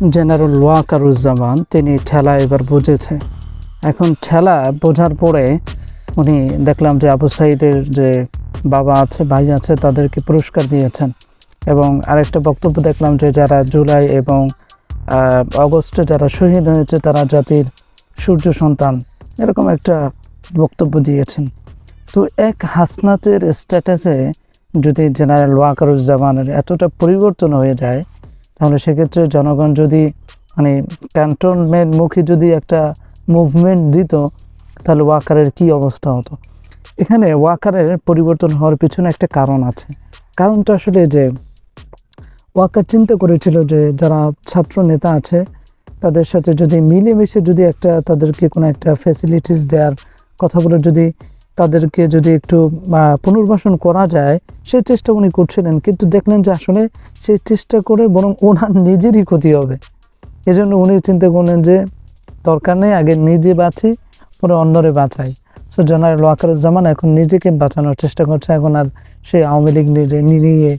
General Wakeruzzaman, তিনি ঠেলা এবার বুঝেছে। এখন ঠেলা বোঝার পরে উনি দেখলাম যে আবু সাইদের যে বাবা আছে, ভাই আছে, তাদেরকে পুরস্কার দিয়েছেন। এবং আরেকটা বক্তব্য দেখলাম যে যারা জুলাই এবং অগস্টে যারা শহীদ হয়েছে, তারা জাতির সূর্য সন্তান, এরকম একটা বক্তব্য দিয়েছেন। তো এক হাসনাতের স্ট্যাটাসে যদি জেনারেল ওয়াকারুজ্জামানের এতটা পরিবর্তন হয়ে যায় তাহলে সেক্ষেত্রে জনগণ যদি মানে ক্যান্টনমেন্ট মুখী যদি একটা মুভমেন্ট দিত, তাহলে ওয়াকারের কি অবস্থা হতো? এখানে ওয়াকারের পরিবর্তন হওয়ার পিছনে একটা কারণ আছে। কারণটা আসলে যে, ওয়াকার চিন্তা করেছিল যে যারা ছাত্র নেতা আছে, তাদের সাথে যদি মিলেমিশে যদি একটা তাদেরকে কোনো একটা ফ্যাসিলিটিস দেওয়ার কথাগুলো যদি তাদেরকে যদি একটু পুনর্বাসন করা যায় সেই চেষ্টা উনি করছিলেন, কিন্তু দেখলেন যে আসলে সেই চেষ্টা করে বরং ওনার নিজেরই ক্ষতি হবে। এজন্য উনি চিন্তা করলেন যে দরকার নেই, আগে নিজে বাঁচি, পরে অন্যরে বাঁচাই। সো জেনারেল ওয়াকারুজ্জামান এখন নিজেকে বাঁচানোর চেষ্টা করছে, এখন আর সেই আওয়ামী লীগ নিয়ে-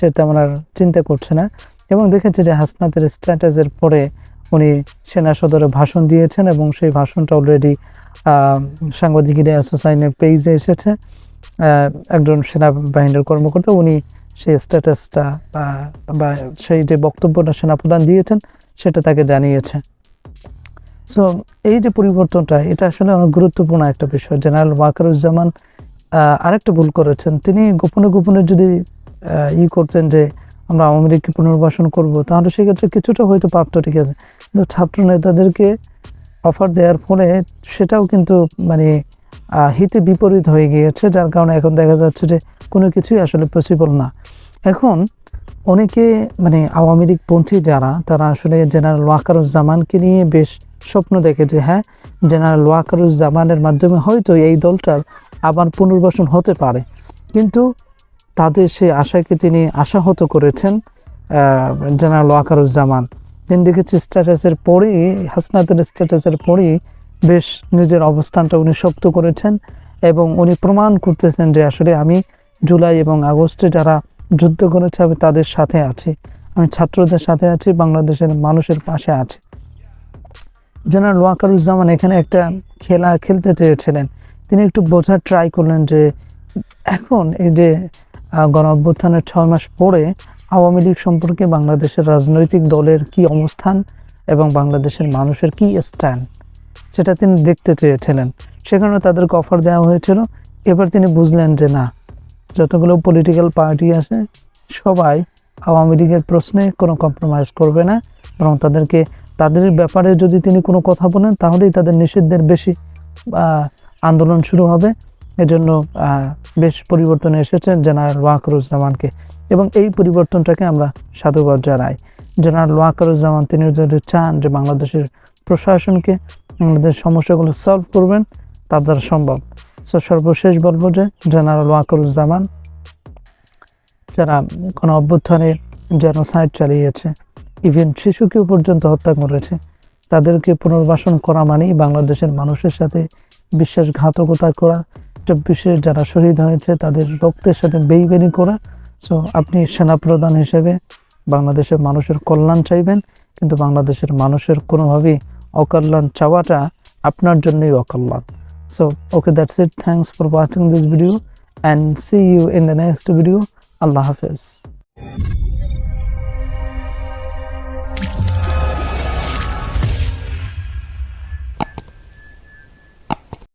সে তেমন আর চিন্তা করছে না। এবং দেখেছে যে হাসনাতের স্ট্র্যাটেজের পরে উনি সেনা সদরে ভাষণ দিয়েছেন এবং সেই ভাষণটা অলরেডি সাংবাদিকের অ্যাসোসাইনের পেজে এসেছে। একজন সেনাবাহিনীর কর্মকর্তা, উনি সেই স্ট্যাটাসটা বা সেই যে বক্তব্যটা সেনাপ্রধান দিয়েছেন, সেটা তাকে জানিয়েছে। সো এই যে পরিবর্তনটা, এটা আসলে অনেক গুরুত্বপূর্ণ একটা বিষয়। জেনারেল ওয়াকারুজ্জামান আরেকটা ভুল করেছেন। তিনি গোপনে গোপনে যদি ই করতেন যে আমরা আওয়ামী লীগকে পুনর্বাসন করব, তাহলে সেক্ষেত্রে কিছুটা হয়তো পারতো ঠিক আছে। কিন্তু ছাত্র নেতাদেরকে অফার দেওয়ার ফলে সেটাও কিন্তু মানে হিতে বিপরীত হয়ে গিয়েছে, যার কারণে এখন দেখা যাচ্ছে যে কোনো কিছুই আসলে পসিবল না। এখন অনেকে মানে আওয়ামী লীগ পন্থী যারা, তারা আসলে জেনারেল ওয়াকারুজ্জামানকে নিয়ে বেশ স্বপ্ন দেখে যে হ্যাঁ জেনারেল ওয়াকারুজ্জামানের মাধ্যমে হয়তো এই দলটার আবার পুনর্বাসন হতে পারে। কিন্তু তাদের সেই আশাকে তিনি আশাহত করেছেন জেনারেল ওয়াকারুজ্জামান। তিনি দেখেছি স্ট্যাটাসের পরেই, হাসনাতের স্ট্যাটাসের পরেই বেশ নিজের অবস্থানটা উনি শক্ত করেছেন এবং উনি প্রমাণ করতেছেন যে আসলে আমি জুলাই এবং আগস্টে যারা যুদ্ধ করেছে, আমি তাদের সাথে আছি। আমি ছাত্রদের সাথে আছি, বাংলাদেশের মানুষের পাশে আছি। জেনারেল ওয়াকারুজ্জামান এখানে একটা খেলা খেলতে চেয়েছিলেন। তিনি একটু বোঝার ট্রাই করলেন যে এখন এই যে গণ অভ্যুত্থানের ছয় মাস পরে আওয়ামী লীগ সম্পর্কে বাংলাদেশের রাজনৈতিক দলের কি অবস্থান এবং বাংলাদেশের মানুষের কি স্ট্যান্ড? সেটা তিনি দেখতে চেয়েছিলেন। সেখানে তাদেরকে অফার দেওয়া হয়েছিল। এবার তিনি বুঝলেন যে না, যতগুলো পলিটিক্যাল পার্টি আছে, সবাই আওয়ামী লীগের প্রশ্নে কোনো কম্প্রোমাইজ করবে না। বরং তাদেরকে, তাদের ব্যাপারে যদি তিনি কোনো কথা বলেন, তাহলেই তাদের নিষিদ্ধের বেশি আন্দোলন শুরু হবে। এজন্য বেশ পরিবর্তন এসেছে জেনারেল ওয়াকরুজ্জামানকে। এবং এই পরিবর্তনটাকে আমরা সাধুবাদ জানাই। জেনারেল ওয়াকরুজ্জামান, তিনি যদি চান যে বাংলাদেশের প্রশাসনকে বাংলাদেশের সমস্যাগুলো সলভ করবেন, তার দ্বারা সম্ভব। সো সর্বশেষ বলব যে, জেনারেল ওয়াকরুজ্জামান যারা কোনো অভ্যুত্থানে জেনোসাইড চালিয়েছে, ইভেন শিশুকেও পর্যন্ত হত্যা করেছে, তাদেরকে পুনর্বাসন করা মানেই বাংলাদেশের মানুষের সাথে বিশ্বাসঘাতকতা করা চব্বিশের যারা শহীদ হয়েছে, তাদের রক্তের সাথে বেইবেনি করা। সো আপনি সেনাপ্রধান হিসেবে বাংলাদেশের মানুষের কল্যাণ চাইবেন, কিন্তু বাংলাদেশের মানুষের কোনোভাবেই অকল্যাণ চাওয়াটা আপনার জন্যই অকল্যাণ। So okay that's it thanks for watching this video and see you in the next video আল্লাহ হাফেজ।